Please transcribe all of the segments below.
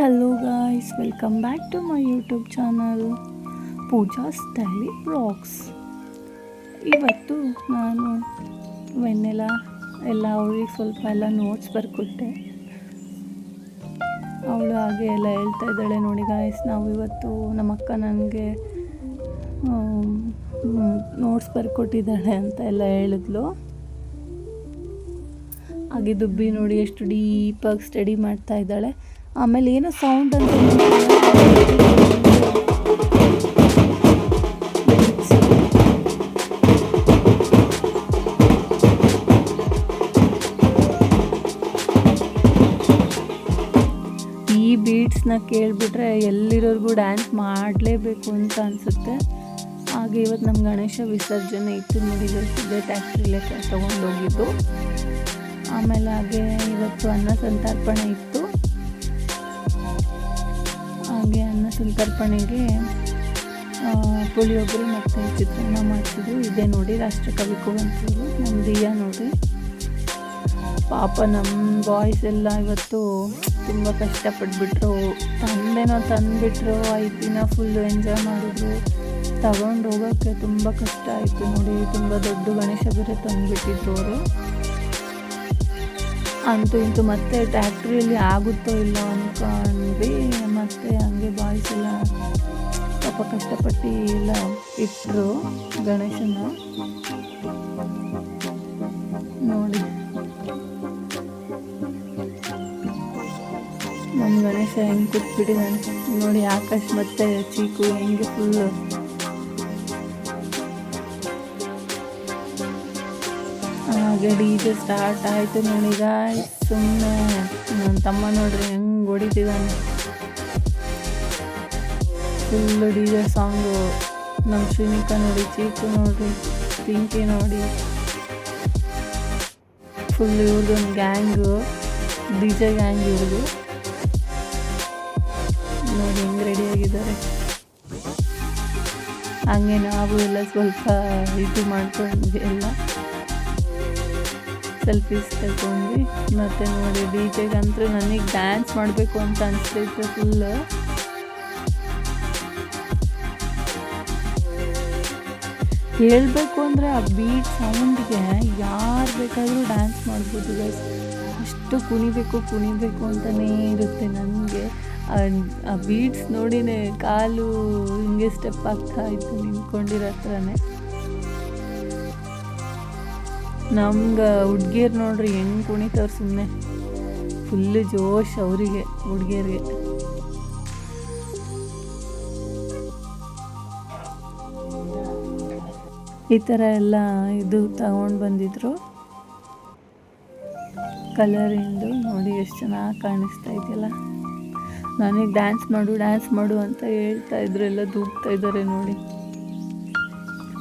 Hello guys welcome back to my YouTube channel Pooja style blogs ಇವತ್ತು ನಾನು ವೆನ್ನೆಲ್ಲ ಎಲ್ಲ ಅವಳಿಗೆ ಸ್ವಲ್ಪ ಎಲ್ಲ ನೋಟ್ಸ್ ಬರ್ಕೊಟ್ಟೆ. ಅವಳು ಹಾಗೆ ಎಲ್ಲ ಹೇಳ್ತಾ ಇದ್ದಾಳೆ ನೋಡಿ ಗಾಯ್ಸ್ ನಾವು ಇವತ್ತು ನಮ್ಮ ಅಕ್ಕ ನನಗೆ ನೋಟ್ಸ್ ಬರ್ಕೊಟ್ಟಿದ್ದಾಳೆ ಅಂತ ಎಲ್ಲ ಹೇಳಿದ್ಲು. ಹಾಗೆ ದುಬ್ಬಿ ನೋಡಿ ಎಷ್ಟು ಡೀಪಾಗಿ ಸ್ಟಡಿ ಮಾಡ್ತಾ ಇದ್ದಾಳೆ. ಆಮೇಲೆ ಏನೋ ಸೌಂಡ್ ಅಂತ ಈ ಬೀಟ್ಸ್ನ ಕೇಳಿಬಿಟ್ರೆ ಎಲ್ಲಿರೋರ್ಗೂ ಡ್ಯಾನ್ಸ್ ಮಾಡಲೇಬೇಕು ಅಂತ ಅನಿಸುತ್ತೆ. ಹಾಗೆ ಇವತ್ತು ನಮ್ಮ ಗಣೇಶ ವಿಸರ್ಜನೆ ಇತ್ತು ನೋಡಿ ಟ್ಯಾಕ್ಟ್ರಿಲೇ ತೊಗೊಂಡೋಗಿದ್ದು. ಆಮೇಲೆ ಹಾಗೆ ಇವತ್ತು ಅನ್ನ ಸಂತರ್ಪಣೆ ಇತ್ತು. ಹಾಗೆ ಅನ್ನ ಸಂತರ್ಪಣೆಗೆ ಪುಳಿಯೊಬ್ಬರು ಮತ್ತು ಚಿತ್ರಾನ್ನ ಮಾಡಿಸಿದ್ರು ಇದೆ ನೋಡಿ ರಾಷ್ಟ್ರಕವಿ ಕುವೆಂಪುರು ನಮ್ಮ ದಿಯಾ ನೋಡಿ. ಪಾಪ ನಮ್ಮ ಬಾಯ್ಸ್ ಎಲ್ಲ ಇವತ್ತು ತುಂಬ ಕಷ್ಟಪಟ್ಬಿಟ್ರು. ತಂದೆನೋ ತಂದುಬಿಟ್ರು ಐದು ದಿನ ಫುಲ್ಲು ಎಂಜಾಯ್ ಮಾಡಿದ್ರು. ತಗೊಂಡು ಹೋಗೋಕ್ಕೆ ತುಂಬ ಕಷ್ಟ ಆಯಿತು ನೋಡಿ. ತುಂಬ ದೊಡ್ಡ ಗಣೇಶ ಬೇರೆ ತಂದುಬಿಟ್ಟಿದ್ರು ಅವರು. ಅಂತೂ ಇಂತೂ ಮತ್ತೆ ಟ್ಯಾಕ್ಟ್ರಿಯಲ್ಲಿ ಆಗುತ್ತೋ ಇಲ್ಲ ಅಂದ್ಕೊಂಡು ಮತ್ತೆ ಹಂಗೆ ಬಾಯ್ಸ್ ಎಲ್ಲ ಪಾಪ ಕಷ್ಟಪಟ್ಟು ಎಲ್ಲ ಇಟ್ಟರು ಗಣೇಶನ. ನೋಡಿ. ನಮ್ಮ ಗಣೇಶ ಹೆಂಗೆ ಕೂತ್ಬಿಟ್ಟಿದ್ದಾನೆ ನೋಡಿ ಆಕಾಶ ಮತ್ತೆ ಚೀಕು ಹೆಂಗೆ ಫುಲ್ಲು ಹಾಗೆ ಡಿ ಜೆ ಸ್ಟಾರ್ಟ್ ಆಯಿತು ನೋಡಿ ಸುಮ್ಮನೆ ನನ್ನ ತಮ್ಮ ನೋಡ್ರಿ ಹೆಂಗೆ ಹೊಡಿತಿದ್ದಾನೆ. ಫುಲ್ಲು ಡಿ ಜೆ ಸಾಂಗು ನಮ್ಮ ಶ್ರೀನಿಕಾ ನೋಡಿ, ಚೀಕು ನೋಡಿ, ಪಿಂಕಿ ನೋಡಿ. ಫುಲ್ ಇವ್ರದ್ದೊಂದು ಗ್ಯಾಂಗು ಡಿ ಜೆ ಗ್ಯಾಂಗ್ ಇವ್ರದ್ದು ನೋಡಿ ಹೆಂಗೆ ರೆಡಿಯಾಗಿದ್ದಾರೆ ಹಂಗೆ ನಾವು ಎಲ್ಲ ಸ್ವಲ್ಪ ಇದು ಮಾಡ್ಕೊಂಡ್ವಿ ಎಲ್ಲ ಸೆಲ್ಫೀಸ್ ತಗೊಂಡ್ವಿ. ಮತ್ತು ನೋಡಿ ಡಿ ಜೆಗಂತೂ ನನಗೆ ಡ್ಯಾನ್ಸ್ ಮಾಡಬೇಕು ಅಂತ ಅನಿಸ್ತೈತೆ ಫುಲ್ಲು ಹೇಳಬೇಕು ಅಂದರೆ ಆ ಬೀಟ್ ಸೌಂಡ್ಗೆ ಯಾರು ಬೇಕಾದರೂ ಡ್ಯಾನ್ಸ್ ಮಾಡ್ಬೋದು ಗೈಸ್ ಅಷ್ಟು ಕುಣಿಬೇಕು ಕುಣಿಬೇಕು ಅಂತಲೇ ಇರುತ್ತೆ ನನಗೆ. ಆ ಬೀಟ್ಸ್ ನೋಡಿನೇ ಕಾಲು ಹಿಂಗೆ ಸ್ಟೆಪ್ ಆಗ್ತಾ ಇತ್ತು ನಿಂತ್ಕೊಂಡಿರೋ ಹತ್ರನೇ. ನಮ್ಗೆ ಹುಡ್ಗಿಯರು ನೋಡ್ರಿ ಹೆಂಗೆ ಕುಣಿತವ್ರು ಸುಮ್ಮನೆ ಫುಲ್ಲು ಜೋಶ್ ಅವರಿಗೆ ಹುಡ್ಗಿಯರಿಗೆ ಈ ಥರ ಎಲ್ಲ ಇದು ತಗೊಂಡು ಬಂದಿದ್ರು. ಕಲರಿಂದು ನೋಡಿ ಎಷ್ಟು ಚೆನ್ನಾಗಿ ಕಾಣಿಸ್ತಾ ಇದೆಯಲ್ಲ. ನನಗೆ ಡ್ಯಾನ್ಸ್ ಮಾಡು ಡ್ಯಾನ್ಸ್ ಮಾಡು ಅಂತ ಹೇಳ್ತಾ ಇದ್ರು, ಎಲ್ಲ ದೂಗ್ತಾ ಇದ್ದಾರೆ ನೋಡಿ.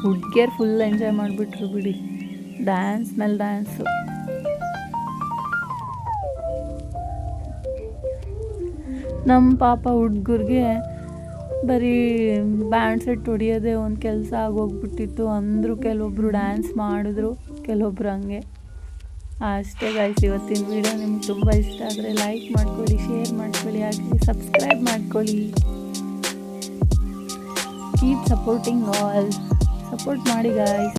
ಹುಡ್ಗಿಯರು ಫುಲ್ ಎಂಜಾಯ್ ಮಾಡಿಬಿಟ್ರು ಬಿಡಿ. ಡ್ಯಾನ್ಸ್ ಮೇಲೆ ಡ್ಯಾನ್ಸು ನಮ್ಮ ಪಾಪ ಹುಡ್ಗರಿಗೆ ಬರೀ ಬ್ಯಾಂಡ್ ಸೆಟ್ ಹೊಡಿಯೋದೇ ಒಂದು ಕೆಲಸ ಆಗೋಗ್ಬಿಟ್ಟಿತ್ತು. ಅಂದರು ಕೆಲವೊಬ್ಬರು ಡ್ಯಾನ್ಸ್ ಮಾಡಿದ್ರು, ಕೆಲವೊಬ್ರು ಹಂಗೆ. ಅಷ್ಟೇ ಗಾಯ್ಸ್ ಇವತ್ತಿನ ವೀಡಿಯೋ ನಿಮ್ಗೆ ತುಂಬ ಇಷ್ಟ ಆದರೆ ಲೈಕ್ ಮಾಡ್ಕೊಳ್ಳಿ ಶೇರ್ ಮಾಡ್ಕೊಳ್ಳಿ, ಹಾಗೆ ಸಬ್ಸ್ಕ್ರೈಬ್ ಮಾಡ್ಕೊಳ್ಳಿ. ಕೀಪ್ ಸಪೋರ್ಟಿಂಗ್ ಆಲ್ ಸಪೋರ್ಟ್ ಮಾಡಿ ಗಾಯ್ಸ್